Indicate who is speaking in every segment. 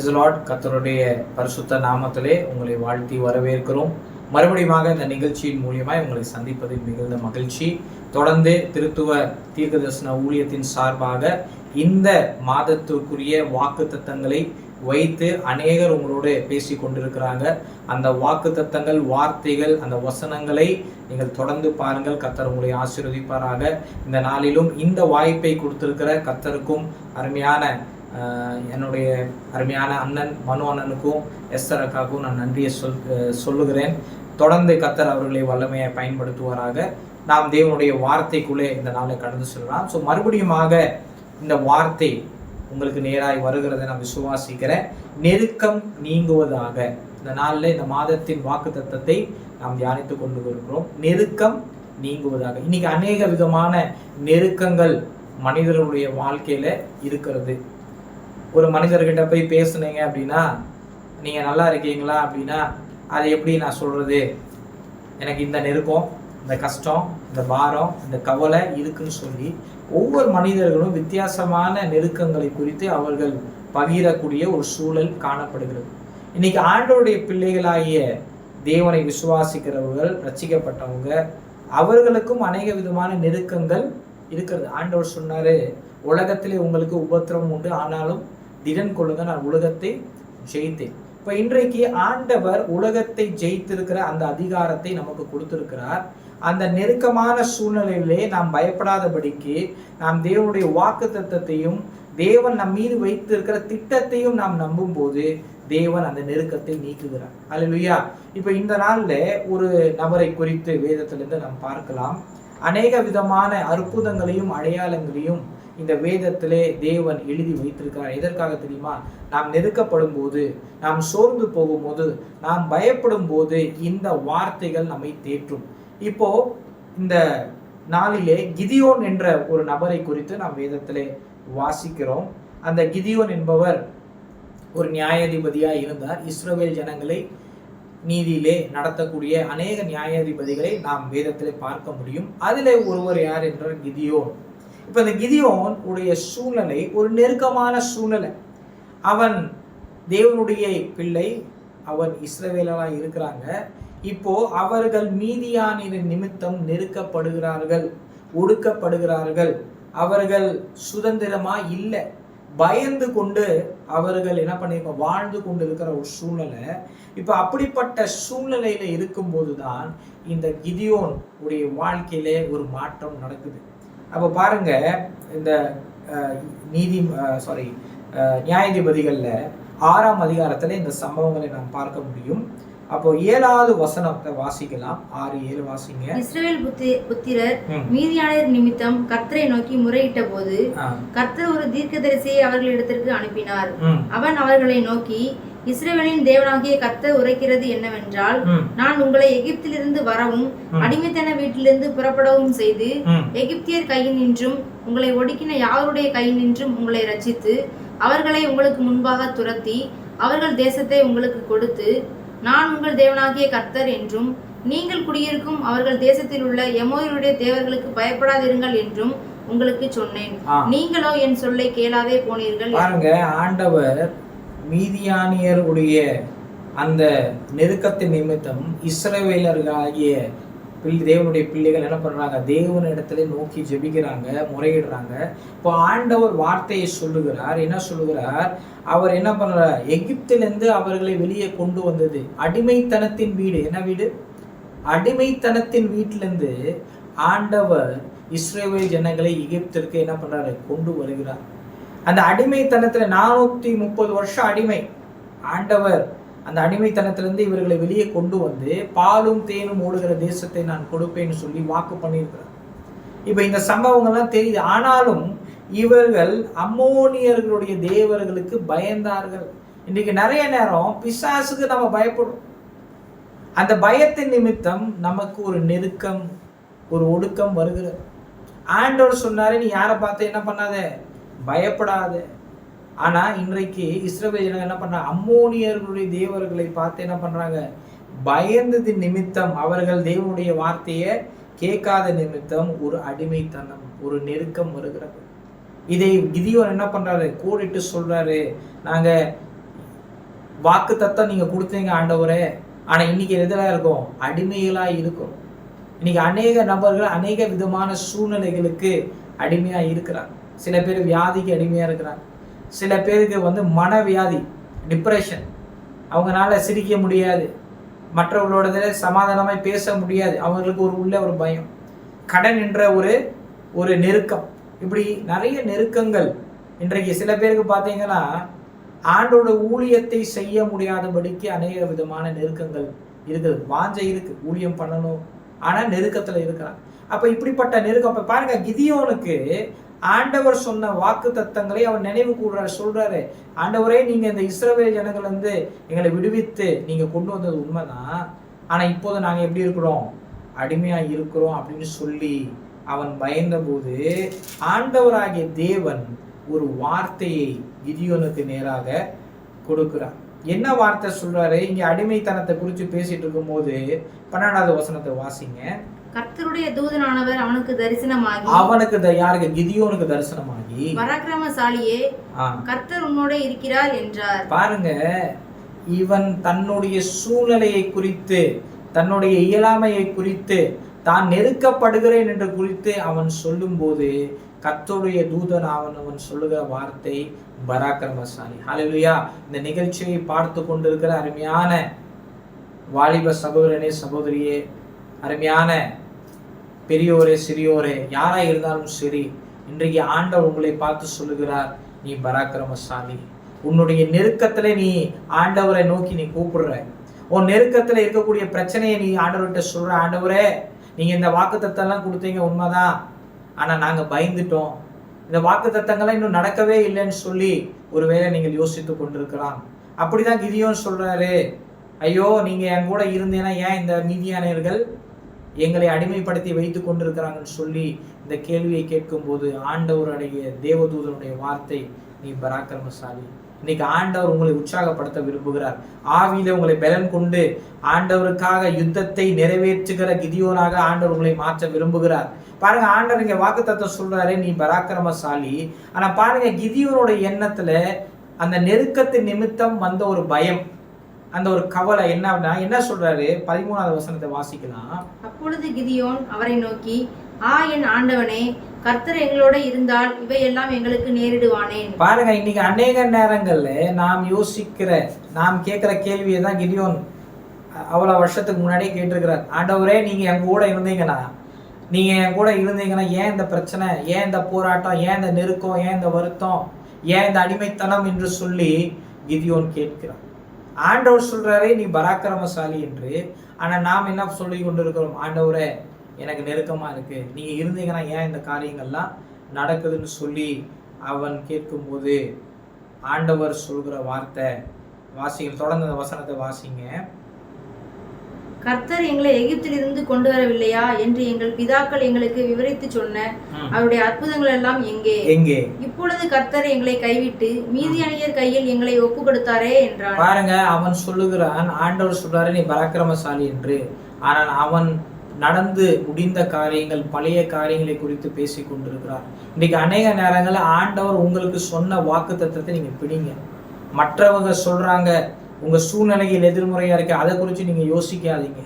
Speaker 1: Price Lord கத்தருடைய பரிசுத்த நாமத்திலே உங்களை வாழ்த்தி வரவேற்கிறோம். மறுபடியுமாக இந்த நிகழ்ச்சியின் மூலியமாய் உங்களை சந்திப்பதில் மிகுந்த மகிழ்ச்சி. தொடர்ந்து திருத்துவ தீர்க்கதர்சன ஊழியத்தின் சார்பாக இந்த மாதத்திற்குரிய வாக்கு தத்தங்களை வைத்து அநேகர் உங்களோடு பேசி கொண்டிருக்கிறாங்க. அந்த வாக்கு தத்தங்கள் வார்த்தைகள் அந்த வசனங்களை நீங்கள் தொடர்ந்து பாருங்கள். கத்தர் உங்களை ஆசீர்வதிப்பாராக. இந்த நாளிலும் இந்த வாய்ப்பை கொடுத்திருக்கிற கத்தருக்கும் அருமையான என்னுடைய அருமையான அண்ணன் மனு அண்ணனுக்கும் எஸ்தர் அக்காவுக்கும் நான் நன்றியை சொல் சொல்லுகிறேன். தொடர்ந்து கத்தர் அவர்களை வல்லமையை பயன்படுத்துவாராக. நாம் தேவனுடைய வார்த்தைக்குள்ளே இந்த நாளை கடந்து செல்லலாம். ஸோ மறுபடியுமாக இந்த வார்த்தை உங்களுக்கு நேராய் வருகிறதை நான் விசுவாசிக்கிறேன். நெருக்கம் நீங்குவதாக. இந்த நாளில் இந்த மாதத்தின் வாக்கு தத்தத்தை நாம் தியானித்து கொண்டு வருகிறோம் நெருக்கம் நீங்குவதாக. இன்னைக்கு அநேக விதமான நெருக்கங்கள் மனிதர்களுடைய வாழ்க்கையில இருக்கிறது. ஒரு மனிதர்கிட்ட போய் பேசுனீங்க அப்படின்னா நீங்கள் நல்லா இருக்கீங்களா அப்படின்னா அதை எப்படி நான் சொல்கிறது எனக்கு இந்த நெருக்கம் இந்த கஷ்டம் இந்த பாரம் இந்த கவலை இருக்குன்னு சொல்லி ஒவ்வொரு மனிதர்களும் வித்தியாசமான நெருக்கங்களை குறித்து அவர்கள் பகிரக்கூடிய ஒரு சூழல் காணப்படுகிறது. இன்னைக்கு ஆண்டோடைய பிள்ளைகளாகிய தேவனை விசுவாசிக்கிறவர்கள் ரட்சிக்கப்பட்டவங்க அவர்களுக்கும் அநேக விதமான நெருக்கங்கள் இருக்கிறது. ஆண்டவர் சொன்னாரு உலகத்திலே உங்களுக்கு உபத்திரவம் உண்டு. ஆனாலும் திடன் கொள்ளுங்க நான் உலகத்தை ஜெயித்தேன். இப்ப இன்றைக்கு ஆண்டவர் உலகத்தை ஜெயித்திருக்கிற அந்த அதிகாரத்தை நமக்கு கொடுத்திருக்கிறார். அந்த நெருக்கமான சூழ்நிலையிலே நாம் பயப்படாதபடிக்கு நாம் தேவனுடைய வாக்கு தத்தத்தையும் தேவன் நம் மீது வைத்திருக்கிற திட்டத்தையும் நாம் நம்பும் போது தேவன் அந்த நெருக்கத்தை நீக்குகிறார். அல்லேலூயா இப்ப இந்த நாள்ல ஒரு நபரை குறித்து வேதத்திலிருந்து நாம் பார்க்கலாம். அநேக விதமான அற்புதங்களையும் அடையாளங்களையும் இந்த வேதத்திலே தேவன் எழுதி வைத்திருக்கிறார். எதற்காக தெரியுமா? நாம் நெருக்கப்படும் போது நாம் சோர்ந்து போகும்போது நாம் பயப்படும் போது இந்த வார்த்தைகள் நம்மை தேற்றும். இப்போ இந்த நாளிலே கிதியோன் என்ற ஒரு நபரை குறித்து நாம் வேதத்திலே வாசிக்கிறோம். அந்த கிதியோன் என்பவர் ஒரு நியாயாதிபதியாக இருந்தார். இஸ்ரோவேல் ஜனங்களை நீதியிலே நடத்தக்கூடிய அநேக நியாயாதிபதிகளை நாம் வேதத்திலே பார்க்க முடியும். அதிலே ஒருவர் யார் என்றால் கிதியோன். இப்போ இந்த கிதியோன் உடைய சூழ்நிலை ஒரு நெருக்கமான சூழ்நிலை. அவன் தேவனுடைய பிள்ளை அவன் இஸ்ரவேலாக இருக்கிறாங்க. இப்போ அவர்கள் மீதியானின் நிமித்தம் நெருக்கப்படுகிறார்கள் ஒடுக்கப்படுகிறார்கள். அவர்கள் சுதந்திரமா இல்லை. பயந்து கொண்டு அவர்கள் என்ன பண்ணிருக்க வாழ்ந்து கொண்டு இருக்கிற ஒரு சூழ்நிலை. இப்போ அப்படிப்பட்ட சூழ்நிலையில இருக்கும்போது தான் இந்த கிதியோன் உடைய வாழ்க்கையிலே ஒரு மாற்றம் நடக்குது. அப்போ பாருங்க இந்த நீதி சாரி நியாயாதிபதிகளில் ஆறாம் அதிகாரத்தில் இந்த சம்பவங்களை நாம் பார்க்க முடியும். அப்போ ஏழாவது வசனத்தை வாசிக்கலாம் ஆறு ஏழு வாசிங்க
Speaker 2: இஸ்ரவேல் புத்தி புத்திரர். மீதியானர் நிமித்தம் கர்த்தரை நோக்கி முறையிட்ட போது கர்த்தர் ஒரு தீர்க்கதரிசியை அவர்களிடத்திற்கு அனுப்பினார் அவன் அவர்களை நோக்கி இஸ்ரவேலின் தேவனாகிய கர்த்தர் உரைக்கிறது என்னவென்றால் நான் உங்களை எகிப்திலிருந்து வரவும். அடிமைத்தன வீட்டிலிருந்து புறப்படவும் செய்து. எகிப்தியர் கையினின்றும் உங்களை ஒடுக்கின யாருடைய கையினின்றும் உங்களை ரட்சித்து அவர்களை உங்களுக்கு முன்பாக துரத்தி அவர்கள் தேசத்தை உங்களுக்கு கொடுத்து நான் உங்கள் தேவனாகிய கர்த்தர் என்றும் நீங்கள் குடியிருக்கும் அவர்கள் தேசத்தில் உள்ள எமோருடைய தேவர்களுக்கு பயப்படாதிருங்கள் என்றும் உங்களுக்கு சொன்னேன். நீங்களோ என் சொல்லை கேளாதே போனீர்கள்
Speaker 1: பாருங்க ஆண்டவர் மீதியானியருடைய அந்த நெருக்கத்தின் நிமித்தம் இஸ்ரவேலர்களாகிய பிள்ளை தேவனுடைய பிள்ளைகள் என்ன பண்ணுறாங்க பண்றாங்க தேவனிடத்துல நோக்கி ஜெபிக்கிறாங்க முறையிடுறாங்க. இப்போ ஆண்டவர் வார்த்தையை சொல்லுகிறார். என்ன சொல்லுகிறார்? அவர் என்ன பண்ணுறார் எகிப்திலிருந்து அவர்களை வெளியே கொண்டு வந்தது. அடிமைத்தனத்தின் வீடு. என்ன வீடு? அடிமைத்தனத்தின் வீட்டிலேருந்து ஆண்டவர் இஸ்ரேல் ஜனங்களை எகிப்திற்கு என்ன பண்ணுறாரு கொண்டு வருகிறார். அந்த அடிமைத்தனத்தில் நானூற்றி முப்பது வருஷம் அடிமை. ஆண்டவர் அந்த அடிமைத்தனத்திலிருந்து இவர்களை வெளியே கொண்டு வந்து பாலும் தேனும் ஓடுகிற தேசத்தை நான் கொடுப்பேன்னு சொல்லி வாக்கு பண்ணியிருக்கிறார். இப்போ இந்த சம்பவங்கள்லாம் தெரியுது. ஆனாலும் இவர்கள் அம்மோனியர்களுடைய தேவர்களுக்கு பயந்தார்கள். இன்றைக்கு நிறைய நேரம் பிசாசுக்கு நம்ம பயப்படுறோம் அந்த பயத்தின் நிமித்தம் நமக்கு ஒரு நெருக்கம் ஒரு ஒடுக்கம் வருகிறது. ஆண்டவர் சொன்னாரு நீ யாரை பார்த்து என்ன பண்ணாத? பயப்படாத. ஆனா இன்றைக்கு இஸ்ரவேல் என்ன பண்ணுறாங்க அம்மோனியர்களுடைய தேவர்களை பார்த்து என்ன பண்றாங்க? பயந்தது நிமித்தம் அவர்கள் தேவனுடைய வார்த்தையை கேட்காத நிமித்தம் ஒரு அடிமைத்தனம் ஒரு நெருக்கம் வருகிறது. இதை கிதியோன் என்ன பண்றாரு? கூடிட்டு சொல்றாரு. நாங்க வாக்கு தத்தம் நீங்க கொடுத்தீங்க ஆண்டவரே. ஆனா இன்னைக்கு எதிராக இருக்கும்? அடிமைகளா இருக்கும் இன்னைக்கு அநேக நபர்கள் அநேக விதமான சூழ்நிலைகளுக்கு அடிமையா இருக்கிறாங்க. சில பேர் வியாதிக்கு அடிமையா இருக்கிறாங்க. சில பேருக்கு வந்து மனவியாதி டிப்ரெஷன் அவங்களால சிரிக்க முடியாது. மற்றவர்களோட சமாதானமாக பேச முடியாது. அவங்களுக்கு ஒரு உள்ள ஒரு பயம். கடன் என்ற ஒரு ஒரு நெருக்கம். இப்படி நிறைய நெருக்கங்கள் இன்றைக்கு சில பேருக்கு பார்த்தீங்கன்னா ஆண்டோட ஊழியத்தை செய்ய முடியாதபடிக்கு அநேக விதமான நெருக்கங்கள் இருக்குது. வாஞ்சை இருக்கு. ஊழியம் பண்ணணும். ஆனால் நெருக்கத்தில் இருக்கிறான். அப்போ இப்படிப்பட்ட நெருக்கம் இப்போ பாருங்க கிதியோனுக்கு ஆண்டவர் சொன்ன வாக்கு தத்தங்களை அவர் நினைவு கூடுறாரு சொல்றாரு. ஆண்டவரே நீங்க இந்த இஸ்ரவேல் ஜனங்கள் வந்து எங்களை விடுவித்து நீங்க கொண்டு வந்தது உண்மைதான். ஆனா இப்போது நாங்க எப்படி இருக்கிறோம்? அடிமையா இருக்கிறோம் அப்படின்னு சொல்லி அவன் பயந்தபோது ஆண்டவராகிய தேவன் ஒரு வார்த்தையை கிதியோனுக்கு நேராக கொடுக்கிறார். என்ன வார்த்தை சொல்றாரு? இங்க அடிமைத்தனத்தை குறித்து பேசிட்டு இருக்கும்போது பன்னெண்டாவது வசனத்தை வாசிங்க.
Speaker 2: கர்த்தருடைய தூதனானவர் அவனுக்கு தரிசனமாகி
Speaker 1: அவனுக்கு யாருக்கு கிதியோனுக்கு தரிசனமாகி
Speaker 2: பராக்கிரமசாலியே கர்த்தர் உன்னோட இருக்கிறார் என்றார்.
Speaker 1: பாருங்க இவன் தன்னுடைய சூழ்நிலையை குறித்து தன்னுடைய இயலாமையை குறித்து தான் நெருக்கப்படுகிறேன் என்று குறித்து அவன் சொல்லும்போது கர்த்தருடைய தூதன் அவன் அவன் சொல்லுகிற வார்த்தை பராக்கிரமசாலி. ஹalleluya இந்த நிகழ்ச்சியை பார்த்து கொண்டிருக்கிற அருமையான வாலிப சகோதரனே சகோதரியே அருமையான பெரியோரே சிறியோரே யாராக இருந்தாலும் சரி இன்றைக்கு ஆண்டவர் உங்களை பார்த்து சொல்லுகிறார் நீ பராக்கிரமசாலி. உன்னுடைய நெருக்கத்துல நீ ஆண்டவரை நோக்கி நீ கூப்பிடுற. உன் நெருக்கத்துல இருக்கக்கூடிய பிரச்சனையை நீ ஆண்டவர்கிட்ட சொல்ற ஆண்டவரே நீங்க இந்த வாக்கு தத்தெல்லாம் கொடுத்தீங்க உண்மைதான். ஆனா நாங்க பயந்துட்டோம். இந்த வாக்கு தத்தங்கள்லாம் இன்னும் நடக்கவே இல்லைன்னு சொல்லி ஒருவேளை நீங்கள் யோசித்து கொண்டிருக்கலாம். அப்படிதான் கிதியோன்னு சொல்றாரு. ஐயோ நீங்க என் கூட இருந்தேன்னா ஏன் இந்த மீதியானவர்கள் எங்களை அடிமைப்படுத்தி வைத்து கொண்டிருக்கிறாங்கன்னு சொல்லி இந்த கேள்வியை கேட்கும்போது ஆண்டவருடைய தேவதூதனுடைய வார்த்தை நீ பராக்கிரமசாலி. இன்னைக்கு ஆண்டவர் உங்களை உற்சாகப்படுத்த விரும்புகிறார். ஆவியில உங்களை பலன் கொண்டு ஆண்டவருக்காக யுத்தத்தை நிறைவேற்றுகிற கிதியோனாக ஆண்டவர் உங்களை மாற்ற விரும்புகிறார். பாருங்க ஆண்டவர் இங்க வாக்குத்தத்தை சொல்றாரு நீ பராக்கிரமசாலி. ஆனா பாருங்க கிதியோனோட எண்ணத்துல அந்த நெருக்கத்து நிமித்தம் வந்த ஒரு பயம். அந்த ஒரு கவலை என்ன அப்படின்னா என்ன சொல்றாரு? பதிமூணாவது வசனத்தை வாசிக்கலாம்.
Speaker 2: அப்பொழுது கிதியோன் அவரை நோக்கி ஆ என் ஆண்டவனே கர்த்தர் எங்களோட இருந்தால் இவையெல்லாம் எங்களுக்கு நேரிடுவானேன்
Speaker 1: பாருங்க இன்னைக்கு அநேக நேரங்கள்ல நாம் யோசிக்கிற நாம் கேட்கிற கேள்வியை தான் கிதியோன் அவ்வளவு வருஷத்துக்கு முன்னாடியே கேட்டிருக்கிறார். ஆண்டவரே நீங்க என் கூட இருந்தீங்கன்னா நீங்க என் கூட இருந்தீங்கன்னா ஏன் இந்த பிரச்சனை? ஏன் இந்த போராட்டம்? ஏன் இந்த நெருக்கம்? ஏன் இந்த வருத்தம்? ஏன் இந்த அடிமைத்தனம்? என்று சொல்லி கிதியோன் கேட்கிறார் ஆண்டவர் சொல்றாரே நீ பராக்கிரமசாலி என்று. ஆனா நாம் என்ன சொல்லி கொண்டிருக்கிறோம்? ஆண்டவரே எனக்கு நெருக்கமா இருக்கு. நீங்க இருந்தீங்கன்னா ஏன் இந்த காரியங்கள்லாம் நடக்குதுன்னு சொல்லி அவன் கேட்கும்போது ஆண்டவர் சொல்கிற வார்த்தை வாசிங்க தொடர்ந்து அந்த வசனத்தை வாசிங்க.
Speaker 2: கர்த்தர் எங்களை எகிப்திலிருந்து கொண்டு வரவில்லையா என்று எங்கள் பிதாக்கள் எங்களுக்கு விவரித்து சொன்ன. அவருடைய அற்புதங்கள் எல்லாம் எங்கே?
Speaker 1: எங்கே?
Speaker 2: இப்பொழுது கர்த்தர் எங்களை கைவிட்டு மீதியானியர் கையில் எங்களை ஒப்பு கொடுத்தாரே என்றான்
Speaker 1: பாருங்க அவன் சொல்லுகிறான் ஆண்டவர் சொல்றாரு நீ பராக்கிரமசாலி என்று. ஆனால் அவன் நடந்து முடிந்த காரியங்கள் பழைய காரியங்களை குறித்து பேசி கொண்டிருக்கிறார். இன்னைக்கு அநேக நேரங்களில் ஆண்டவர் உங்களுக்கு சொன்ன வாக்கு தத்தத்தை நீங்க பிடிங்க. மற்றவங்க சொல்றாங்க உங்க சூழ்நிலையில் எதிர்முறையா இருக்கு அதை குறித்து நீங்க யோசிக்காதீங்க.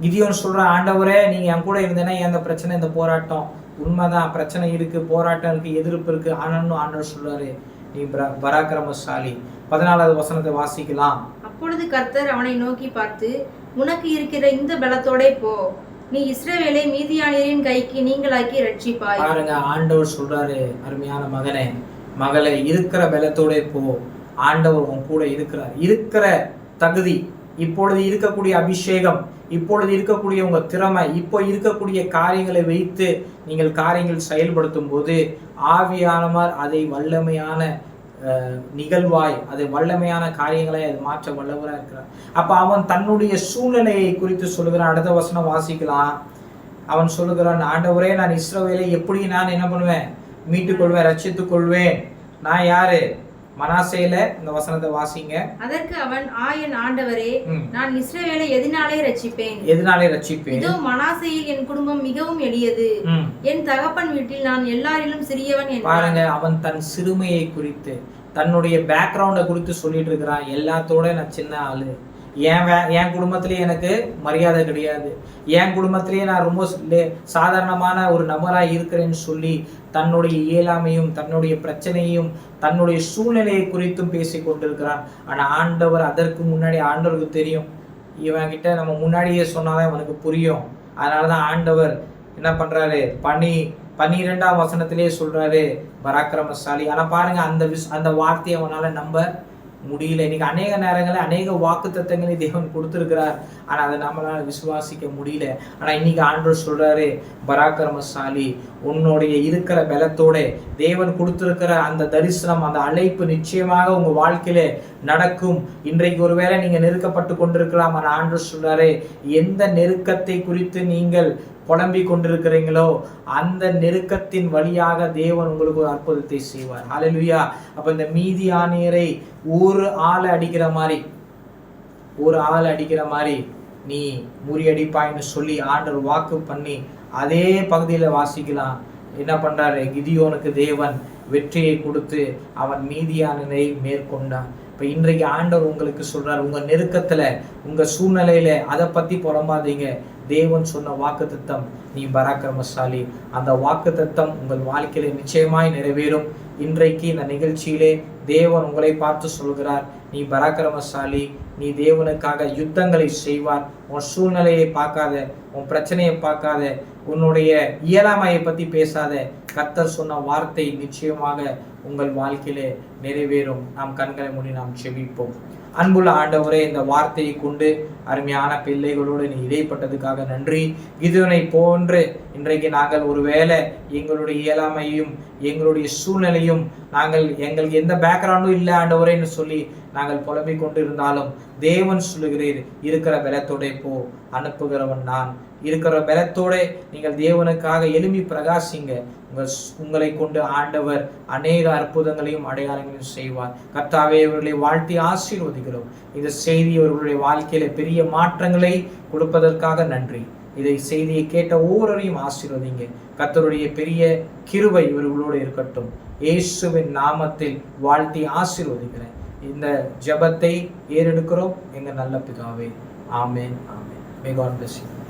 Speaker 1: கிதியோன் சொல்ற ஆண்டவரே நீங்க என் கூட இருந்தேன்னா இந்த பிரச்சனை இந்த போராட்டம்? உண்மைதான் பிரச்சனை இருக்கு போராட்டம் இருக்கு எதிர்ப்பு இருக்கு. ஆனாலும் ஆண்டவர் சொல்றாரு நீ பரா- பராக்கிரமசாலி. பதினாலாவது வசனத்தை வாசிக்கலாம்.
Speaker 2: அப்பொழுது கர்த்தர் அவனை நோக்கி பார்த்து உனக்கு இருக்கிற இந்த பலத்தோடே போ. நீ இஸ்ரவேலை மீதியானியரின் கைக்கு நீங்களாக்கி ரட்சிப்பாய்
Speaker 1: பாருங்க ஆண்டவர் சொல்றாரு அருமையான மகனே மகளே இருக்கிற பலத்தோட போ. ஆண்டவர் உன் கூட இருக்கிறார். இருக்கிற தகுதி இப்பொழுது இருக்கக்கூடிய அபிஷேகம் இப்பொழுது இருக்கக்கூடிய உங்க திறமை இப்போ இருக்கக்கூடிய காரியங்களை வைத்து நீங்கள் காரியங்கள் செயல்படுத்தும் போது ஆவியானவர் அதை வல்லமையான நிகழ்வாய் அதை வல்லமையான காரியங்களை அது மாற்ற வல்லவராக இருக்கிறார். அப்ப அவன் தன்னுடைய சூழ்நிலையை குறித்து சொல்லுகிறான். அடுத்த வசனம் வாசிக்கலாம். அவன் சொல்லுகிறான் ஆண்டவரே நான் இஸ்ரோவேலை எப்படி நான் என்ன பண்ணுவேன்? மீட்டுக் கொள்வேன் ரட்சித்துக் கொள்வேன் நான் யாரு? மனாசேல இந்த வசனத்தை வாசிங்க.
Speaker 2: அதற்கு அவன் ஆ என் ஆண்டவரே. நான் இஸ்ரவேலை எதினாலே ரட்சிப்பேன்?
Speaker 1: எதனாலே ரட்சிப்பேன்?
Speaker 2: இதோ மனாசேயில் என் குடும்பம் மிகவும் எளியது. என் தகப்பன் வீட்டில் நான் எல்லாரிலும் சிறியவன்
Speaker 1: பாருங்க அவன் தன் சிறுமையை குறித்து தன்னுடைய பேக்ரவுண்டை குறித்து சொல்லிட்டு இருக்கிறான். எல்லாத்தோட நான் சின்ன ஆளு. என் வே என் குடும்பத்திலேயே எனக்கு மரியாதை கிடையாது. என் குடும்பத்திலேயே நான் ரொம்ப லே- சாதாரணமான ஒரு நபராக இருக்கிறேன்னு சொல்லி தன்னுடைய இயலாமையும் தன்னுடைய பிரச்சனையும் தன்னுடைய சூழ்நிலையை குறித்தும் பேசி கொண்டிருக்கிறான். ஆனால் ஆண்டவர் அதற்கு முன்னாடி ஆண்டவருக்கு தெரியும். இவன் கிட்ட நம்ம முன்னாடியே சொன்னாதான் இவனுக்கு புரியும். அதனால தான் ஆண்டவர் என்ன பண்ணுறாரு பனி பன்னிரெண்டாம் வசனத்திலே சொல்கிறாரு பராக்கிரமசாலி. ஆனால் பாருங்கள் அந்த விஷ் அந்த வார்த்தையை அவனால் நம்ப முடியல. இன்னைக்கு அநேக நேரங்களில் அநேக வாக்கு தத்தங்களை தேவன் கொடுத்துருக்கிறார். ஆனால் அதை நம்மளால் விசுவாசிக்க முடியல. ஆனால் இன்னைக்கு ஆண்டு சொல்றாரு பராக்கிரமசாலி உன்னுடைய இருக்கிற பலத்தோட தேவன் கொடுத்துருக்கிற அந்த தரிசனம் அந்த அழைப்பு நிச்சயமாக உங்க வாழ்க்கையில நடக்கும். இன்றைக்கு ஒருவேளை நீங்க நெருக்கப்பட்டு கொண்டிருக்கலாம். ஆனால் ஆண்டு சொல்றாரு எந்த நெருக்கத்தை குறித்து நீங்கள் புலம்பிக் கொண்டிருக்கிறீங்களோ அந்த நெருக்கத்தின் வழியாக தேவன் உங்களுக்கு ஒரு அற்புதத்தை செய்வார். ஹலலுயா அப்ப இந்த மீதியானியரை ஒரு ஆளை அடிக்கிற மாதிரி ஒரு ஆள் அடிக்கிற மாதிரி நீ முறியடிப்பாய்ன்னு சொல்லி ஆண்டவர் வாக்கு பண்ணி அதே பகுதியில வாசிக்கலாம். என்ன பண்றாரு? கிதியோனுக்கு தேவன் வெற்றியை கொடுத்து அவன் மீதியானனை மேற்கொண்டான். இப்ப இன்றைக்கு ஆண்டவர் உங்களுக்கு சொல்றாரு உங்க நெருக்கத்துல உங்க சூழ்நிலையில அதை பத்தி புலம்பாதீங்க. தேவன் சொன்ன வாக்கு நீ பராக்கிரமசாலி. அந்த வாக்கு உங்கள் வாழ்க்கையில நிச்சயமாய் நிறைவேறும். இன்றைக்கு இந்த நிகழ்ச்சியிலே தேவன் உங்களை பார்த்து சொல்கிறார் நீ பராக்கிரமசாலி நீ தேவனுக்காக யுத்தங்களை செய்வார். உன் சூழ்நிலையை பார்க்காத உன் பிரச்சனையை பார்க்காத உன்னுடைய இயலாமையை பத்தி பேசாத. கத்தர் சொன்ன வார்த்தை நிச்சயமாக உங்கள் வாழ்க்கையிலே நிறைவேறும். நாம் கண்களை மூடி நாம் செவிப்போம் அன்புள்ள ஆண்டவரே இந்த வார்த்தையை கொண்டு அருமையான பிள்ளைகளோடு நீ இடைப்பட்டதுக்காக நன்றி. இதுவனை போன்று இன்றைக்கு நாங்கள் ஒருவேளை எங்களுடைய இயலாமையும் எங்களுடைய சூழ்நிலையும் நாங்கள் எங்களுக்கு எந்த பேக்ரவுண்டும் இல்லை ஆண்டவரேன்னு சொல்லி நாங்கள் புலம்பிக் கொண்டு இருந்தாலும் தேவன் சொல்லுகிறீர் இருக்கிற பலத்தோட போ அனுப்புகிறவன் நான். இருக்கிற பலத்தோட நீங்கள் தேவனுக்காக எழும்பி பிரகாசிங்க. உங்கள் உங்களை கொண்டு ஆண்டவர் அநேக அற்புதங்களையும் அடையாளங்களையும் செய்வார். கர்த்தாவே இவர்களை வாழ்த்தி ஆசீர்வதிக்கிறோம். இந்த செய்தி அவர்களுடைய வாழ்க்கையில பெரிய மாற்றங்களை கொடுப்பதற்காக நன்றி. இதை செய்தியை கேட்ட ஒவ்வொருவரையும் ஆசீர்வதிங்க. கத்தருடைய பெரிய கிருபை இவர்களோடு இருக்கட்டும். இயேசுவின் நாமத்தில் வாழ்த்தி ஆசீர்வதிக்கிறேன். இந்த ஜெபத்தை ஏறெடுக்கிறோம். எங்க நல்ல பிதாவே. ஆமேன் ஆமேன். May God bless you